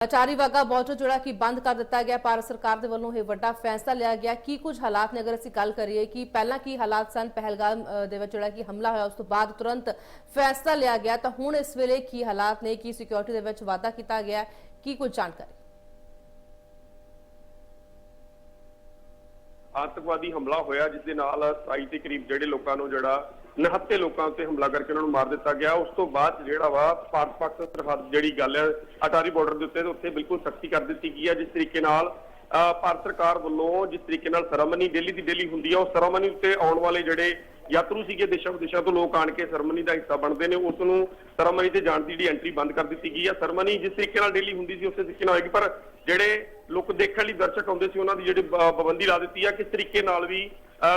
ਅਚਾਰੀ Wagah border ਜਿਹੜਾ ਕਿ ਬੰਦ ਕਰ ਦਿੱਤਾ ਗਿਆ। ਭਾਰਤ ਸਰਕਾਰ ਦੇ ਵੱਲੋਂ ਇਹ ਵੱਡਾ ਫੈਸਲਾ ਲਿਆ ਗਿਆ। ਕੀ ਕੁਝ ਹਾਲਾਤ ਨੇ? ਅਗਰ ਅਸੀਂ ਗੱਲ ਕਰੀਏ ਕਿ ਪਹਿਲਾਂ ਕੀ ਹਾਲਾਤ ਸਨ? ਪਹਿਲਗਾਮ ਦੇ ਵਿੱਚ ਜਿਹੜਾ ਕਿ ਹਮਲਾ ਹੋਇਆ, ਉਸ ਤੋਂ ਬਾਅਦ ਤੁਰੰਤ ਫੈਸਲਾ ਲਿਆ ਗਿਆ। ਤਾਂ ਹੁਣ ਇਸ ਵੇਲੇ ਕੀ ਹਾਲਾਤ ਨੇ? ਕੀ ਸਿਕਿਉਰਿਟੀ ਦੇ ਵਿੱਚ ਵਾਧਾ ਕੀਤਾ ਗਿਆ? ਕੀ ਕੁਝ ਜਾਣਕਾਰੀ? ਆਤੰਕਵਾਦੀ ਹਮਲਾ ਹੋਇਆ, ਜਿਸ ਦੇ ਨਾਲ 27 ਦੇ ਕਰੀਬ ਜਿਹੜੇ ਲੋਕਾਂ ਨੂੰ ਜਿਹੜਾ ਨਹੱਤੇ ਲੋਕਾਂ ਉੱਤੇ ਹਮਲਾ ਕਰਕੇ ਉਹਨਾਂ ਨੂੰ ਮਾਰ ਦਿੱਤਾ ਗਿਆ। ਉਸ ਤੋਂ ਬਾਅਦ ਜਿਹੜਾ ਵਾ ਭਾਰਤ ਪਾਕਿਸਤਾਨ ਸਰਹੱਦ ਜਿਹੜੀ ਗੱਲ ਹੈ ਅਟਾਰੀ ਬਾਰਡਰ ਦੇ ਉੱਤੇ ਤੇ ਉੱਥੇ ਬਿਲਕੁਲ ਸਖਤੀ ਕਰ ਦਿੱਤੀ ਗਈ ਹੈ। ਜਿਸ ਤਰੀਕੇ ਨਾਲ ਅਹ, ਭਾਰਤ ਸਰਕਾਰ ਵੱਲੋਂ ਜਿਸ ਤਰੀਕੇ ਨਾਲ ਸਰਮਨੀ ਦਿੱਲੀ ਦੀ ਦਿੱਲੀ ਹੁੰਦੀ ਹੈ ਉਹ ਸਰਮਨੀ ਉੱਤੇ ਆਉਣ ਵਾਲੇ ਜਿਹੜੇ ਯਾਤਰੂ ਸੀਗੇ ਦੇਸ਼ਾਂ ਵਿਦੇਸ਼ਾਂ ਤੋਂ ਲੋਕ ਆਣ ਕੇ ਸਰਮਨੀ ਦਾ ਹਿੱਸਾ ਬਣਦੇ ਨੇ। ਉਸ ਨੂੰ ਸਰਮਨੀ ਤੇ ਜਾਣ ਦੀ ਜਿਹੜੀ ਐਂਟਰੀ ਬੰਦ ਕਰ ਦਿੱਤੀ ਗਈ ਹੈ। ਸਰਮਨੀ ਜਿਸ ਤਰੀਕੇ ਨਾਲ ਦਿੱਲੀ ਹੁੰਦੀ ਸੀ ਉਸੇ ਤਰੀਕੇ ਨਾਲ ਹੋਏਗੀ। ਪਰ ਜਿਹੜੇ ਲੋਕ ਦੇਖਣ ਲਈ ਦਰਸ਼ਕ ਆਉਂਦੇ ਸੀ ਉਹਨਾਂ ਦੀ ਜਿਹੜੀ ਪਾਬੰਦੀ ਲਾ ਦਿੱਤੀ ਆ ਕਿਸ ਤਰੀਕੇ ਨਾਲ ਵੀ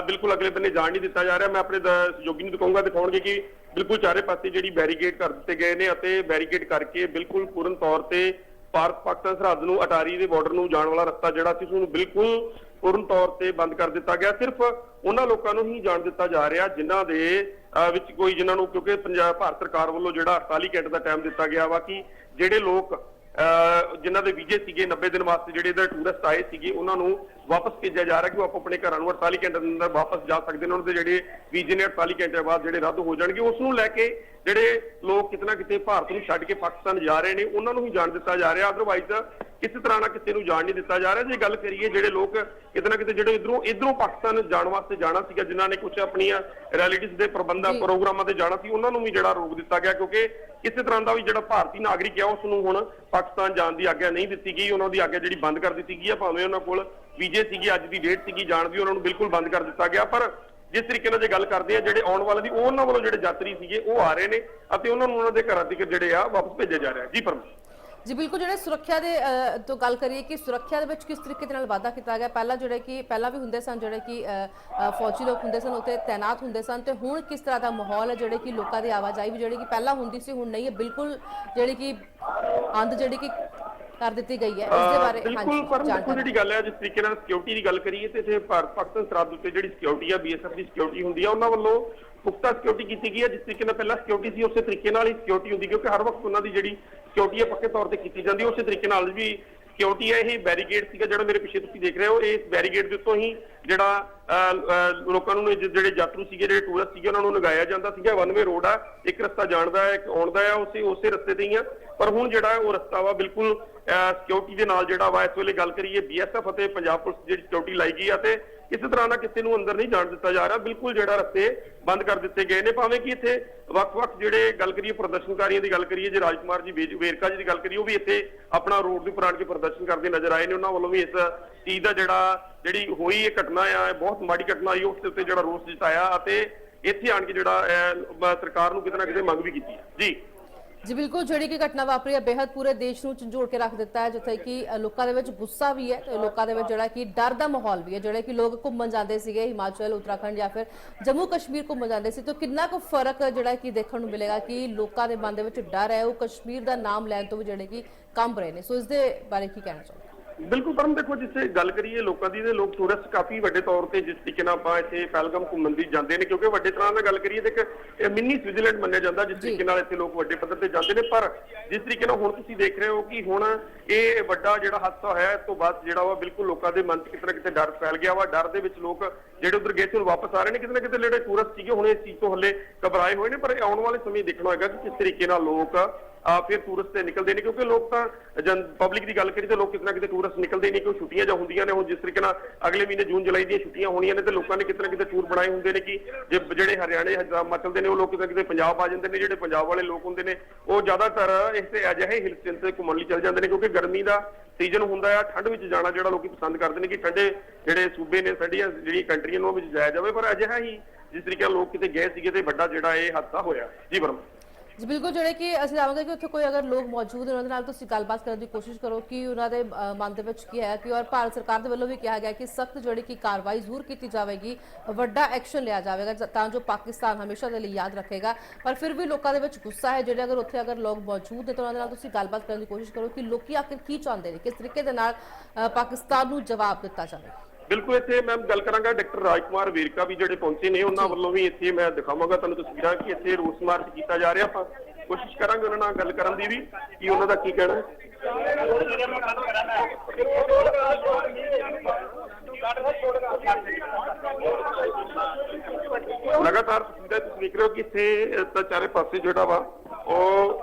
ਬਿਲਕੁਲ ਅਗਲੇ ਬੰਨੇ ਜਾਣ ਨਹੀਂ ਦਿੱਤਾ ਜਾ ਰਿਹਾ। ਮੈਂ ਆਪਣੇ ਦ- ਸਹਿਯੋਗੀ ਨੂੰ ਦਿਖਾਉਂਗਾ ਦਿਖਾਉਣਗੇ ਕਿ ਬਿਲਕੁਲ ਚਾਰੇ ਪਾਸੇ ਜਿਹੜੀ ਬੈਰੀਕੇਡ ਕਰ ਦਿੱਤੇ ਗਏ ਨੇ ਅਤੇ ਬੈਰੀਕੇਡ ਕਰਕੇ ਬਿਲਕੁਲ ਪੂਰਨ ਤੌਰ ਤੇ ਭਾਰਤ ਪਾਕਿਸਤਾਨ ਸਰਹੱਦ ਨੂੰ, ਅਟਾਰੀ ਦੇ ਬਾਰਡਰ ਨੂੰ ਜਾਣ ਵਾਲਾ ਰਸਤਾ ਜਿਹੜਾ ਸੀ ਉਸ ਨੂੰ ਬਿਲਕੁਲ ਪੂਰਨ ਤੌਰ ਤੇ ਬੰਦ ਕਰ ਦਿੱਤਾ ਗਿਆ। ਸਿਰਫ ਉਹਨਾਂ ਲੋਕਾਂ ਨੂੰ ਹੀ ਜਾਣ ਦਿੱਤਾ ਜਾ ਰਿਹਾ ਜਿਨ੍ਹਾਂ ਦੇ ਵਿੱਚ ਕੋਈ ਜਿਨ੍ਹਾਂ ਨੂੰ ਕਿਉਂਕਿ ਪੰਜਾਬ, ਭਾਰਤ ਸਰਕਾਰ ਵੱਲੋਂ ਜਿਹੜਾ 48 ਘੰਟੇ ਦਾ ਟਾਈਮ ਦਿੱਤਾ ਗਿਆ ਵਾ ਕਿ ਜਿਹੜੇ ਲੋਕ ਜਿਨ੍ਹਾਂ ਦੇ ਵੀਜ਼ੇ ਸੀਗੇ 90 ਦਿਨ ਵਾਸਤੇ, ਜਿਹੜੇ ਇਧਰ ਟੂਰਿਸਟ ਆਏ ਸੀਗੇ, ਉਹਨਾਂ ਨੂੰ ਵਾਪਸ ਭੇਜਿਆ ਜਾ ਰਿਹਾ ਕਿ ਉਹ ਆਪਣੇ ਘਰਾਂ ਨੂੰ 48 ਘੰਟੇ ਦੇ ਅੰਦਰ ਵਾਪਸ ਜਾ ਸਕਦੇ ਨੇ। ਉਹਨਾਂ ਦੇ ਜਿਹੜੇ ਵੀਜ਼ੇ ਨੇ 48 ਘੰਟੇ ਬਾਅਦ ਜਿਹੜੇ ਰੱਦ ਹੋ ਜਾਣਗੇ, ਉਸ ਨੂੰ ਲੈ ਕੇ ਜਿਹੜੇ ਲੋਕ ਕਿਤਨਾ ਕਿਤੇ ਭਾਰਤ ਨੂੰ ਛੱਡ ਕੇ ਪਾਕਿਸਤਾਨ ਜਾ ਰਹੇ ਨੇ, ਉਹਨਾਂ ਨੂੰ ਹੀ ਜਾਣ ਦਿੱਤਾ ਜਾ ਰਿਹਾ। ਅਦਰਵਾਈਜ਼ ਕਿਸੇ ਤਰ੍ਹਾਂ ਨਾਲ ਕਿਸੇ ਨੂੰ ਜਾਣ ਨਹੀਂ ਦਿੱਤਾ ਜਾ ਰਿਹਾ। ਜੇ ਗੱਲ ਕਰੀਏ ਜਿਹੜੇ ਲੋਕ ਕਿਤਨਾ ਕਿਤੇ ਜਿਹੜੇ ਇਧਰੋਂ ਇਧਰੋਂ ਪਾਕਿਸਤਾਨ ਜਾਣ ਵਾਸਤੇ ਜਾਣਾ ਸੀਗਾ ਜਿਨ੍ਹਾਂ ਨੇ ਕੁਝ ਆਪਣੀਆਂ ਰੈਲਿਟਿਵਸ ਦੇ ਪ੍ਰਬੰਧਾਂ। ਪ੍ਰੋਗਰਾਮਾਂ ਤੇ ਜਾਣਾ ਸੀ ਉਹਨਾਂ ਨੂੰ ਵੀ ਜਿਹੜਾ ਰੋਕ ਦਿੱਤਾ ਗਿਆ ਕਿਉਂਕਿ ਕਿਸੇ ਤਰ੍ਹਾਂ ਦਾ ਵੀ ਜਿਹੜਾ ਭਾਰਤੀ ਨਾਗਰਿਕ ਹੈ ਉਸ ਨੂੰ ਹੁਣ ਪਾਕਿਸਤਾਨ ਜਾਣ ਦੀ ਆਗਿਆ ਨਹੀਂ ਦਿੱਤੀ ਗਈ। ਉਹਨਾਂ ਦੀ ਆਗਿਆ ਜਿਹੜੀ ਬੰਦ ਕਰ ਦਿੱਤੀ ਗਈ ਹੈ ਭਾਵੇਂ ਉਹਨਾਂ ਕੋਲ ਵੀਜ਼ੇ ਸੀਗੀ ਅੱਜ ਦੀ ਡੇਟ ਸੀਗੀ ਜਾਣ ਦੀ ਉਹਨਾਂ ਨੂੰ ਬਿਲਕੁਲ ਬੰਦ ਕਰ ਦਿੱਤਾ ਗਿਆ। ਪਰ ਜਿਸ ਤਰੀਕੇ ਨਾਲ ਜੇ ਗੱਲ ਕਰਦੇ ਆ ਜਿਹੜੇ ਆਉਣ ਵਾਲੇ ਦੀ ਉਹਨਾਂ ਵੱਲੋਂ ਜਿਹੜੇ ਯਾਤਰੀ ਸੀਗੇ ਉਹ ਆ ਰਹੇ ਨੇ ਅਤੇ ਉਹਨਾਂ ਨੂੰ ਉਹਨਾਂ ਦੇ ਘਰਾਂ ਤੱਕ ਜਿਹੜੇ ਆ ਵਾਪਸ ਭੇਜਿਆ ਜਾ ਰਿਹਾ। ਜੀ ਪਰਮ ਜੀ, ਬਿਲਕੁਲ ਜਿਹੜੇ ਸੁਰੱਖਿਆ ਦੇ ਤੋਂ ਗੱਲ ਕਰੀਏ ਕਿ ਸੁਰੱਖਿਆ ਦੇ ਵਿੱਚ ਕਿਸ ਤਰੀਕੇ ਦੇ ਨਾਲ ਵਾਧਾ ਕੀਤਾ ਗਿਆ, ਪਹਿਲਾਂ ਜਿਹੜੇ ਕਿ, ਪਹਿਲਾਂ ਵੀ ਹੁੰਦੇ ਸਨ ਜਿਹੜੇ ਕਿ ਫੌਜੀ ਲੋਕ ਹੁੰਦੇ ਸਨ, ਉੱਥੇ ਤਾਇਨਾਤ ਹੁੰਦੇ ਸਨ ਤੇ ਹੁਣ ਕਿਸ ਤਰ੍ਹਾਂ ਦਾ ਮਾਹੌਲ ਹੈ ਜਿਹੜੇ ਕਿ ਲੋਕਾਂ ਦੀ ਆਵਾਜਾਈ ਵੀ ਜਿਹੜੀ ਕਿ ਪਹਿਲਾਂ ਹੁੰਦੀ ਸੀ, ਹੁਣ ਨਹੀਂ ਹੈ, ਬਿਲਕੁਲ ਜਿਹੜੀ ਕਿ ਅੰਧ, ਜਿਹੜੀ ਕਿ ਕਰ ਦਿੱਤੀ ਗਈ ਹੈ। ਇਸ ਦੇ ਬਾਰੇ ਬਿਲਕੁਲ ਪਰ ਜਿਹੜੀ ਗੱਲ ਹੈ ਜਿਸ ਤਰੀਕੇ ਨਾਲ ਸਿਕਿਉਰਿਟੀ ਦੀ ਗੱਲ ਕਰੀਏ ਤੇ ਇੱਥੇ ਭਾਰਤ ਪਾਕਿਸਤਾਨ ਸਰਹੱਦ ਉੱਤੇ ਜਿਹੜੀ ਸਿਕਿਉਰਿਟੀ ਆ ਬੀਐਸਐਫ ਦੀ ਸਿਕਿਉਰਿਟੀ ਹੁੰਦੀ ਆ ਉਹਨਾਂ ਵੱਲੋਂ ਪੁਖਤਾ ਸਿਕਿਉਰਿਟੀ ਕੀਤੀ ਗਈ ਹੈ ਜਿਸ ਤਰੀਕੇ ਨਾਲ ਪਹਿਲਾਂ ਸਿਕਿਉਰਿਟੀ ਸੀ ਉਸੇ ਤਰੀਕੇ ਨਾਲ ਹੀ ਸਿਕਿਉਰਿਟੀ ਹੁੰਦੀ ਕਿਉਂਕਿ ਹਰ ਵਕਤ ਉਹਨਾਂ ਦੀ ਜਿਹੜੀ ਸਿਕਿਉਰਿਟੀ ਹੈ ਪੱਕੇ ਤੌਰ ਤੇ ਕੀਤੀ ਜਾਂਦੀ ਹੈ ਉਸੇ ਤਰੀਕੇ ਨਾਲ ਵੀ ਸਿਕਿਉਰਿਟੀ ਹੈ ਇਹ ਬੈਰੀਕੇਡ ਸੀਗਾ ਜਿਹੜਾ ਮੇਰੇ ਪਿੱਛੇ ਤੁਸੀਂ ਦੇਖ ਰਹੇ ਹੋ ਇਸ ਬੈਰੀਕੇਡ ਦੇ ਉੱਤੋਂ ਹੀ ਜਿਹੜਾ ਲੋਕਾਂ ਨੂੰ ਜਿਹੜੇ ਯਾਤਰੂ ਸੀਗੇ, ਜਿਹੜੇ ਟੂਰਿਸਟ ਸੀਗੇ, ਉਹਨਾਂ ਨੂੰ ਲਗਾਇਆ ਜਾਂਦਾ ਸੀਗਾ। ਵਨਵੇ ਰੋਡ ਆ, ਇੱਕ ਰਸਤਾ ਜਾਣਦਾ ਹੈ, ਇੱਕ ਆਉਣ ਦਾ ਆ ਉਸੇ ਉਸੇ ਰਸਤੇ ਤੇ ਹੀ ਆ। ਪਰ ਹੁਣ ਜਿਹੜਾ ਉਹ ਰਸਤਾ ਵਾ, ਬਿਲਕੁਲ ਸਿਕਿਉਰਿਟੀ ਦੇ ਨਾਲ ਜਿਹੜਾ ਵਾ, ਇਸ ਵੇਲੇ ਗੱਲ ਕਰੀਏ ਬੀਐਸਐਫ ਅਤੇ ਪੰਜਾਬ ਪੁਲਿਸ ਜਿਹੜੀ ਸਿਕਿਉਰਿਟੀ ਲਾਈ ਗਈ ਆ ਤੇ ਕਿਸੇ ਤਰ੍ਹਾਂ ਦਾ ਕਿਸੇ ਨੂੰ ਅੰਦਰ ਨਹੀਂ ਜਾਣ ਦਿੱਤਾ ਜਾ ਰਿਹਾ। ਬਿਲਕੁਲ ਜਿਹੜਾ ਰਸਤੇ ਬੰਦ ਕਰ ਦਿੱਤੇ ਗਏ ਨੇ। ਭਾਵੇਂ ਕਿ ਇੱਥੇ ਵੱਖ-ਵੱਖ ਜਿਹੜੇ ਗੱਲ ਕਰੀਏ, ਪ੍ਰਦਰਸ਼ਨਕਾਰੀਆਂ ਦੀ ਗੱਲ ਕਰੀਏ, ਜੇ ਰਾਜਕੁਮਾਰ ਜੀ ਵੇਰਕਾ ਜੀ ਦੀ ਗੱਲ ਕਰੀਏ, ਉਹ ਵੀ ਇੱਥੇ ਆਪਣਾ ਰੋਡ ਦੇ ਉੱਪਰ ਆਣ ਕੇ ਪ੍ਰਦਰਸ਼ਨ ਕਰਦੇ ਨਜ਼ਰ ਆਏ ਨੇ। ਉਹਨਾਂ ਵੱਲੋਂ ਵੀ ਇਸ ਚੀਜ਼ ਦਾ ਜਿਹੜਾ, ਜਿਹੜੀ ਹੋਈ ਇਹ ਘਟਨਾ ਆ ਬਹੁਤ ਮਾੜੀ ਘਟਨਾ ਆਈ। ਉਸ ਦੇ ਉੱਤੇ ਜਿਹੜਾ ਰੋਸ ਜਤਾਇਆ ਅਤੇ ਇੱਥੇ ਆਣ ਕੇ ਜਿਹੜਾ ਸਰਕਾਰ ਨੂੰ ਕਿਤੇ ਨਾ ਕਿਤੇ ਮੰਗ ਵੀ ਕੀਤੀ ਜੀ। ਜੀ ਬਿਲਕੁਲ, ਜਿਹੜੀ ਕਿ ਘਟਨਾ ਵਾਪਰੀ ਹੈ ਬੇहद ਪੂਰੇ ਦੇਸ਼ ਨੂੰ ਝੰਜੋੜ ਕੇ ਰੱਖ ਦਿੱਤਾ ਹੈ, ਜਿੱਥੇ ਕਿ ਲੋਕਾਂ ਦੇ ਵਿੱਚ ਗੁੱਸਾ ਵੀ ਹੈ ਤੇ ਲੋਕਾਂ ਦੇ ਵਿੱਚ ਜਿਹੜਾ ਕਿ ਡਰ ਦਾ ਮਾਹੌਲ ਵੀ ਹੈ, ਜਿਹੜੇ ਕਿ ਲੋਕ ਘੁੰਮਣ ਜਾਂਦੇ ਸੀਗੇ, ਹਿਮਾਚਲ, ਉੱਤਰਾਖੰਡ ਜਾਂ ਫਿਰ ਜੰਮੂ ਕਸ਼ਮੀਰ ਘੁੰਮਣ ਜਾਂਦੇ ਸੀ। ਤਾਂ ਕਿੰਨਾ ਕੁ ਫ਼ਰਕ ਜਿਹੜਾ ਕਿ ਦੇਖਣ ਨੂੰ ਮਿਲੇਗਾ ਕਿ ਲੋਕਾਂ ਦੇ ਮਨ ਦੇ ਵਿੱਚ ਡਰ ਹੈ, ਉਹ ਕਸ਼ਮੀਰ ਦਾ ਨਾਮ ਲੈਣ ਤੋਂ ਵੀ ਜਿਹੜੇ ਕਿ ਕੰਬ ਰਹੇ ਨੇ। ਸੋ ਇਸ ਦੇ ਬਾਰੇ ਕੀ ਕਹਿਣਾ ਚਾਹੁੰਦੇ ਬਿਲਕੁਲ ਪਰਮ ਦੇਖੋ ਜਿੱਥੇ ਗੱਲ ਕਰੀਏ ਲੋਕਾਂ ਦੀ ਤੇ ਲੋਕ ਟੂਰਿਸਟ ਕਾਫੀ ਵੱਡੇ ਤੌਰ ਤੇ ਜਿਸ ਤਰੀਕੇ ਨਾਲ ਆਪਾਂ ਇੱਥੇ ਪਹਿਲਗਮ ਘੁੰਮਣ ਦੀ ਜਾਂਦੇ ਨੇ ਕਿਉਂਕਿ ਵੱਡੇ ਤਰ੍ਹਾਂ ਨਾਲ ਗੱਲ ਕਰੀਏ ਤੇ ਇੱਕ ਮਿੰਨੀ ਸਵਿਟਜ਼ਰਲੈਂਡ ਮੰਨਿਆ ਜਾਂਦਾ ਜਿਸ। ਤਰੀਕੇ ਨਾਲ ਇੱਥੇ ਲੋਕ ਵੱਡੇ ਪੱਧਰ ਤੇ ਜਾਂਦੇ ਨੇ ਪਰ ਜਿਸ ਤਰੀਕੇ ਨਾਲ ਹੁਣ ਤੁਸੀਂ ਦੇਖ ਰਹੇ ਹੋ ਕਿ ਹੁਣ ਇਹ ਵੱਡਾ ਜਿਹੜਾ ਹਾਦਸਾ ਹੋਇਆ ਇਸ ਤੋਂ ਬਾਅਦ ਜਿਹੜਾ ਵਾ ਬਿਲਕੁਲ ਲੋਕਾਂ ਦੇ ਮਨ 'ਚ ਕਿਤੇ ਨਾ ਕਿਤੇ ਡਰ ਫੈਲ ਗਿਆ ਵਾ ਡਰ ਦੇ ਵਿੱਚ ਲੋਕ ਜਿਹੜੇ ਉਧਰ ਗਏ ਸੀ ਹੁਣ ਵਾਪਸ ਆ ਰਹੇ ਨੇ ਕਿਤੇ ਨਾ ਕਿਤੇ ਜਿਹੜੇ ਟੂਰਿਸਟ ਸੀਗੇ ਹੁਣ ਇਸ ਚੀਜ਼ ਤੋਂ ਹੱਲੇ ਘਬਰਾਏ ਹੋਏ ਨੇ ਪਰ ਆਉਣ ਵਾਲੇ ਸਮੇਂ ਦੇਖਣਾ ਹੋਏਗਾ ਕਿ ਕਿਸ ਤਰੀਕੇ ਨਾਲ ਲੋਕ ਫਿਰ ਟੂਰਿਸਟ ਤੇ ਨਿਕਲਦੇ ਨੇ, ਕਿਉਂਕਿ ਲੋਕ ਤਾਂ ਜਨ ਪਬਲਿਕ ਦੀ ਗੱਲ ਕਰੀ ਤਾਂ ਲੋਕ ਕਿਤੇ ਨਾ ਕਿਤੇ ਟੂਰਿਸਟ ਨਿਕਲਦੇ ਨਹੀਂ, ਕਿਉਂ ਛੁੱਟੀਆਂ ਜਾਂ ਹੁੰਦੀਆਂ ਨੇ, ਹੁਣ ਜਿਸ ਤਰੀਕੇ ਨਾਲ ਅਗਲੇ ਮਹੀਨੇ ਜੂਨ ਜੁਲਾਈ ਦੀਆਂ ਛੁੱਟੀਆਂ ਹੋਣੀਆਂ ਨੇ, ਤੇ ਲੋਕਾਂ ਨੇ ਕਿਤੇ ਨਾ ਕਿਤੇ ਟੂਰ ਬਣਾਏ ਹੁੰਦੇ ਨੇ ਕਿ ਜੇ ਜਿਹੜੇ ਹਰਿਆਣੇ, ਹਿਮਾਚਲ ਦੇ ਨੇ, ਉਹ ਲੋਕ ਕਿਤੇ ਨਾ ਕਿਤੇ ਪੰਜਾਬ ਆ ਜਾਂਦੇ ਨੇ, ਜਿਹੜੇ ਪੰਜਾਬ ਵਾਲੇ ਲੋਕ ਹੁੰਦੇ ਨੇ, ਉਹ ਜ਼ਿਆਦਾਤਰ ਇਸ ਤੇ ਅਜਿਹੇ ਹਿਲ ਸਟੇਸ਼ਨ ਤੇ ਘੁੰਮਣ ਲਈ ਚੱਲ ਜਾਂਦੇ ਨੇ, ਕਿਉਂਕਿ ਗਰਮੀ ਦਾ ਸੀਜ਼ਨ ਹੁੰਦਾ ਆ, ਠੰਡ ਵਿੱਚ ਜਾਣਾ ਜਿਹੜਾ ਲੋਕੀ ਪਸੰਦ ਕਰਦੇ ਨੇ ਕਿ ਠੰਡੇ ਜਿਹੜੇ ਸੂਬੇ ਨੇ, ਠੰਡੀਆਂ ਜਿਹੜੀਆਂ ਕੰਟਰੀਆਂ ਨੂੰ ਉਹ ਵਿੱਚ ਜਾਇਆ ਜਾਵੇ, ਪਰ ਅਜਿਹਾ ਹੀ ਜਿਸ ਤਰੀਕੇ ਨਾਲ ਲੋਕ ਕਿਤੇ ਗਏ ਸੀਗੇ ਤੇ ਵੱਡਾ ਜਿਹੜਾ ਇਹ ਹਾਦਸਾ ਹੋਇਆ। ਜੀ, ਵਰਮਾ। ਜੀ, ਬਿਲਕੁਲ ਜਿਹੜੇ ਕਿ ਅਸੀਂ ਚਾਹਾਂਗੇ ਕਿ ਉੱਥੇ ਕੋਈ ਅਗਰ ਲੋਕ ਮੌਜੂਦ ਨੇ, ਉਹਨਾਂ ਦੇ ਨਾਲ ਤੁਸੀਂ ਗੱਲਬਾਤ ਕਰਨ ਦੀ ਕੋਸ਼ਿਸ਼ ਕਰੋ ਕਿ ਉਹਨਾਂ ਦੇ ਮਨ ਦੇ ਵਿੱਚ ਕੀ ਹੈ ਕਿ ਔਰ ਭਾਰਤ ਸਰਕਾਰ ਦੇ ਵੱਲੋਂ ਵੀ ਕਿਹਾ ਗਿਆ ਕਿ ਸਖਤ ਜਿਹੜੀ ਕਿ ਕਾਰਵਾਈ ਜ਼ਰੂਰ ਕੀਤੀ ਜਾਵੇਗੀ, ਵੱਡਾ ਐਕਸ਼ਨ ਲਿਆ ਜਾਵੇਗਾ ਤਾਂ ਜੋ ਪਾਕਿਸਤਾਨ ਹਮੇਸ਼ਾ ਦੇ ਲਈ ਯਾਦ ਰੱਖੇਗਾ। ਪਰ ਫਿਰ ਵੀ ਲੋਕਾਂ ਦੇ ਵਿੱਚ ਗੁੱਸਾ ਹੈ, ਜਿਹੜੇ ਅਗਰ ਉੱਥੇ ਅਗਰ ਲੋਕ ਮੌਜੂਦ ਨੇ, ਤਾਂ ਉਹਨਾਂ ਦੇ ਨਾਲ ਤੁਸੀਂ ਗੱਲਬਾਤ ਕਰਨ ਦੀ ਕੋਸ਼ਿਸ਼ ਕਰੋ ਕਿ ਲੋਕੀ ਆਖਿਰ ਕੀ ਚਾਹੁੰਦੇ ਨੇ, ਕਿਸ ਤਰੀਕੇ ਦੇ ਨਾਲ ਪਾਕਿਸਤਾਨ ਨੂੰ ਜਵਾਬ ਦਿੱਤਾ ਜਾਵੇ। ਬਿਲਕੁਲ ਇੱਥੇ ਮੈਂ ਗੱਲ ਕਰਾਂਗਾ ਡਾਕਟਰ ਰਾਜਕੁਮਾਰ ਵੇਰਕਾ ਵੀ ਜਿਹੜੇ ਪਹੁੰਚੇ ਨੇ ਉਹਨਾਂ ਵੱਲੋਂ ਵੀ ਇੱਥੇ ਮੈਂ ਦਿਖਾਵਾਂਗਾ ਤੁਹਾਨੂੰ ਤਸਵੀਰਾਂ ਕਿ ਇੱਥੇ ਰੋਸ ਮਾਰਚ ਕੀਤਾ ਜਾ ਰਿਹਾ। ਆਪਾਂ ਕੋਸ਼ਿਸ਼ ਕਰਾਂਗੇ ਉਹਨਾਂ ਨਾਲ ਗੱਲ ਕਰਨ ਦੀ ਵੀ ਕਿ ਉਹਨਾਂ ਦਾ ਕੀ ਕਹਿਣਾ ਹੈ। ਲਗਾਤਾਰ ਤਸਵੀਰਾਂ ਤੁਸੀਂ ਦੇਖ ਰਹੇ ਹੋ ਕਿ ਇੱਥੇ ਤਾਂ ਚਾਰੇ ਪਾਸੇ ਜਿਹੜਾ ਵਾ ਉਹ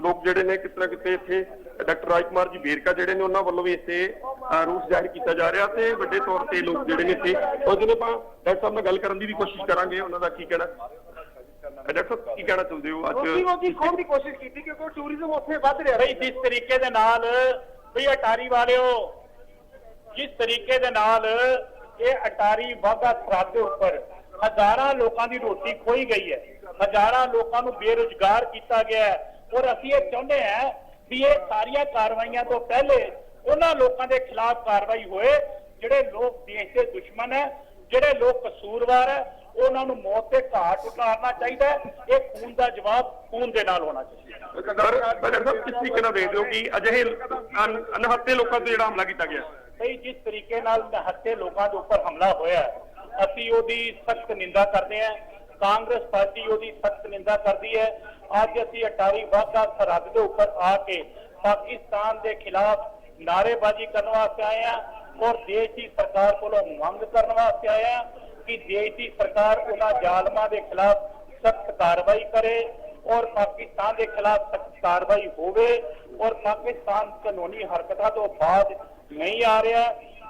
ਲੋਕ ਜਿਹੜੇ ਨੇ ਕਿਤਨਾ ਕਿਤੇ ਇੱਥੇ ਡਾਕਟਰ ਰਾਜਕੁਮਾਰ ਜੀ ਵੇਰਕਾ ਜਿਹੜੇ ਨੇ ਉਹਨਾਂ ਵੱਲੋਂ ਵੀ ਇੱਥੇ ਰੋਸ ਜ਼ਾਹਿਰ ਕੀਤਾ ਜਾ ਰਿਹਾ ਤੇ ਵੱਡੇ ਤੌਰ ਤੇ ਲੋਕ ਜਿਹੜੇ ਨੇ ਇੱਥੇ ਉਹ ਜਿਹਨੇ ਆਪਾਂ ਡਾਕਟਰ ਸਾਹਿਬ ਨਾਲ ਗੱਲ ਕਰਨ ਦੀ ਵੀ ਕੋਸ਼ਿਸ਼ ਕਰਾਂਗੇ। ਉਹਨਾਂ ਦਾ ਕੀ ਕਹਿਣਾ? ਡਾਕਟਰ ਸਾਹਿਬ ਕੀ ਕਹਿਣਾ ਚਾਹੁੰਦੇ ਹੋ? ਰੋਕੀ ਅੱਜ ਰੋਕੀ ਖੋਣ ਦੀ ਕੋਸ਼ਿਸ਼ ਕੀਤੀ ਕਿਉਂਕਿ ਟੂਰਿਜ਼ਮ ਉੱਥੇ ਵੱਧ ਰਿਹਾ ਬਈ ਜਿਸ ਤਰੀਕੇ ਦੇ ਨਾਲ ਬਈ ਅਟਾਰੀ ਵਾਲਿਓ ਜਿਸ ਤਰੀਕੇ ਦੇ ਨਾਲ ਇਹ ਅਟਾਰੀ ਵਾਗਾ ਸਰਹੱਦ ਦੇ ਉੱਪਰ ਹਜ਼ਾਰਾਂ ਲੋਕਾਂ ਦੀ ਰੋਟੀ ਖੋਈ ਗਈ ਹੈ। ਹਜ਼ਾਰਾਂ ਲੋਕਾਂ ਨੂੰ ਬੇਰੁਜ਼ਗਾਰ ਕੀਤਾ ਗਿਆ ਹੈ। ਔਰ ਅਸੀਂ ਇਹ ਚਾਹੁੰਦੇ ਹਾਂ ਵੀ ਇਹ ਸਾਰੀਆਂ ਕਾਰਵਾਈਆਂ ਤੋਂ ਪਹਿਲੇ ਉਹਨਾਂ ਲੋਕਾਂ ਦੇ ਖਿਲਾਫ ਕਾਰਵਾਈ ਹੋਏ ਜਿਹੜੇ ਲੋਕ ਦੇਸ਼ ਦੇ ਦੁਸ਼ਮਣ ਹੈ ਜਿਹੜੇ ਲੋਕ ਕਸੂਰਵਾਰ ਹੈ ਉਹਨਾਂ ਨੂੰ ਮੌਤ ਦੇ ਘਾਟ ਉਤਾਰਨਾ ਚਾਹੀਦਾ ਹੈ। ਇਹ ਖੂਨ ਦਾ ਜਵਾਬ ਖੂਨ ਦੇ ਨਾਲ ਹੋਣਾ ਚਾਹੀਦਾ ਡਾਕਟਰ ਸਾਹਿਬ ਕਿਸ ਤਰੀਕੇ ਨਾਲ ਦੇਖਦੇ ਹੋ ਕਿ ਅਜਿਹੇ ਅਨ- ਅਨਹੱਤੇ ਲੋਕਾਂ ਤੇ ਜਿਹੜਾ ਹਮਲਾ ਕੀਤਾ ਗਿਆ? ਬਈ ਜਿਸ ਤਰੀਕੇ ਨਾਲ ਨਿਹੱਥੇ ਲੋਕਾਂ ਦੇ ਉੱਪਰ ਹਮਲਾ ਹੋਇਆ ਅਸੀਂ ਉਹਦੀ ਸਖਤ ਨਿੰਦਾ ਕਰਦੇ ਹਾਂ ਕਾਂਗਰਸ ਪਾਰਟੀ ਉਹਦੀ ਸਖਤ ਨਿੰਦਾ ਕਰਦੀ ਹੈ। ਅੱਜ ਅਸੀਂ ਅਟਾਰੀ ਵਾਘਾ ਸਰਹੱਦ ਦੇ ਉੱਪਰ ਆ ਕੇ ਪਾਕਿਸਤਾਨ ਦੇ ਖਿਲਾਫ ਨਾਅਰੇਬਾਜ਼ੀ ਕਰਨ ਵਾਸਤੇ ਆਏ ਹਾਂ ਔਰ ਦੇਸ਼ ਦੀ ਸਰਕਾਰ ਕੋਲੋਂ ਮੰਗ ਕਰਨ ਵਾਸਤੇ ਆਏ ਹਾਂ ਕਿ ਦੇਸ਼ ਦੀ ਸਰਕਾਰ ਉਹਨਾਂ ਜ਼ਾਲਮਾਂ ਦੇ ਖਿਲਾਫ ਸਖਤ ਕਾਰਵਾਈ ਕਰੇ ਔਰ ਪਾਕਿਸਤਾਨ ਦੇ ਖਿਲਾਫ ਸਖਤ ਕਾਰਵਾਈ ਹੋਵੇ ਔਰ ਪਾਕਿਸਤਾਨ ਕਾਨੂੰਨੀ ਹਰਕਤਾਂ ਤੋਂ ਬਾਅਦ ਨਹੀਂ ਆ ਰਿਹਾ।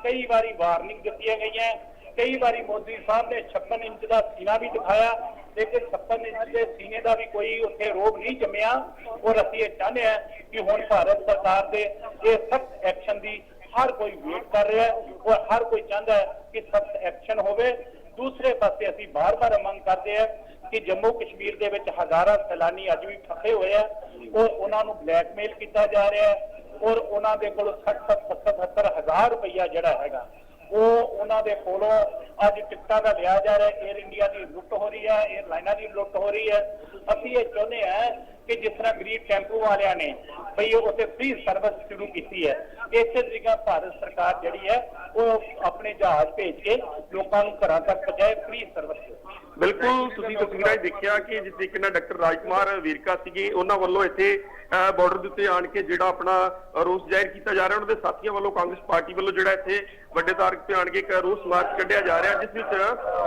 ਕਈ ਵਾਰੀ ਵਾਰਨਿੰਗ ਦਿੱਤੀਆਂ ਗਈਆਂ। ਕਈ ਵਾਰੀ ਮੋਦੀ ਸਾਹਿਬ ਨੇ 56 ਇੰਚ ਦਾ ਸੀਨਾ ਵੀ ਦਿਖਾਇਆ, ਲੇਕਿਨ 56 ਇੰਚ ਦੇ ਸੀਨੇ ਦਾ ਵੀ ਕੋਈ ਉੱਥੇ ਰੋਗ ਨਹੀਂ ਜੰਮਿਆ। ਔਰ ਅਸੀਂ ਇਹ ਚਾਹੁੰਦੇ ਹਾਂ ਕਿ ਹੁਣ ਭਾਰਤ ਸਰਕਾਰ ਦੇ ਇਹ ਸਖਤ ਐਕਸ਼ਨ ਦੀ ਹਰ ਕੋਈ ਵੇਟ ਕਰ ਰਿਹਾ ਹੈ ਔਰ ਹਰ ਕੋਈ ਚਾਹੁੰਦਾ ਹੈ ਕਿ ਸਖਤ ਐਕਸ਼ਨ ਹੋਵੇ। ਦੂਸਰੇ ਪਾਸੇ ਅਸੀਂ ਬਾਰ-ਬਾਰ ਮੰਗ ਕਰਦੇ ਹਾਂ ਕਿ ਜੰਮੂ ਕਸ਼ਮੀਰ ਦੇ ਵਿੱਚ ਹਜ਼ਾਰਾਂ ਸੈਲਾਨੀ ਅੱਜ ਵੀ ਫਸੇ ਹੋਏ ਆ ਔਰ ਉਹਨਾਂ ਨੂੰ ਬਲੈਕਮੇਲ ਕੀਤਾ ਜਾ ਰਿਹਾ ਹੈ। ਔਰ ਉਹਨਾਂ ਦੇ ਕੋਲ 60 70 70 ਹਜ਼ਾਰ ਰੁਪਈਆ ਜਿਹੜਾ ਹੈਗਾ ਉਹ ਉਹਨਾਂ ਦੇ ਕੋਲੋਂ ਅੱਜ ਟਿਕਟਾਂ ਦਾ ਲਿਆ ਜਾ ਰਿਹਾ ਹੈ ਏਅਰ ਇੰਡੀਆ ਦੀ ਲੁੱਟ ਹੋ ਰਹੀ ਹੈ ਏਅਰਲਾਈਨਾਂ ਦੀ ਲੁੱਟ ਹੋ ਰਹੀ ਹੈ। ਅਸੀਂ ਇਹ ਚਾਹੁੰਦੇ ਹਾਂ ਕਿ ਜਿਸ ਤਰ੍ਹਾਂ ਗਰੀਬ ਟੈਂਪੂ ਵਾਲਿਆਂ ਨੇ ਬਈ ਉਹ ਉੱਥੇ ਫ੍ਰੀ ਸਰਵਿਸ ਸ਼ੁਰੂ ਕੀਤੀ ਹੈ, ਇਸੇ ਤਰੀਕਾ ਭਾਰਤ ਸਰਕਾਰ ਜਿਹੜੀ ਹੈ, ਉਹ ਆਪਣੇ ਜਹਾਜ਼ ਭੇਜ ਕੇ ਲੋਕਾਂ ਨੂੰ ਘਰਾਂ ਤੱਕ ਪਹੁੰਚਾਏ ਫ੍ਰੀ ਸਰਵਿਸ ਬਿਲਕੁਲ, ਤੁਸੀਂ ਤਸਵੀਰਾਂ 'ਚ ਦੇਖਿਆ ਕਿ ਜਿਸ ਤਰੀਕੇ ਨਾਲ ਡਾਕਟਰ ਰਾਜਕੁਮਾਰ ਵੀਰਕਾ ਸੀਗੇ, ਉਹਨਾਂ ਵੱਲੋਂ ਇੱਥੇ ਬਾਰਡਰ ਦੇ ਉੱਤੇ ਆਣ ਕੇ ਜਿਹੜਾ ਆਪਣਾ ਰੋਸ ਜ਼ਾਹਿਰ ਕੀਤਾ ਜਾ ਰਿਹਾ, ਉਹਨਾਂ ਦੇ ਸਾਥੀਆਂ ਵੱਲੋਂ ਕਾਂਗਰਸ ਪਾਰਟੀ ਵੱਲੋਂ ਜਿਹੜਾ ਇੱਥੇ ਵੱਡੇ ਤਾਰਕ ਤੇ ਆਣ ਕੇ ਇੱਕ ਰੋਸ ਮਾਰਚ ਕੱਢਿਆ ਜਾ ਰਿਹਾ, ਜਿਸ ਵਿੱਚ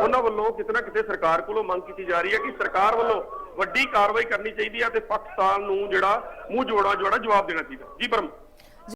ਉਹਨਾਂ ਵੱਲੋਂ ਕਿਤੇ ਨਾ ਕਿਤੇ ਸਰਕਾਰ ਕੋਲੋਂ ਮੰਗ ਕੀਤੀ ਜਾ ਰਹੀ ਹੈ ਕਿ ਸਰਕਾਰ ਵੱਲੋਂ ਵੱਡੀ ਕਾਰਵਾਈ ਕਰਨੀ ਚਾਹੀਦੀ ਹੈ ਤੇ ਪਾਕਿਸਤਾਨ ਨੂੰ ਜਿਹੜਾ ਮੂੰਹ ਜੋੜਾ ਜੋੜਾ ਜਵਾਬ ਦੇਣਾ ਚਾਹੀਦਾ। ਜੀ ਪਰਮ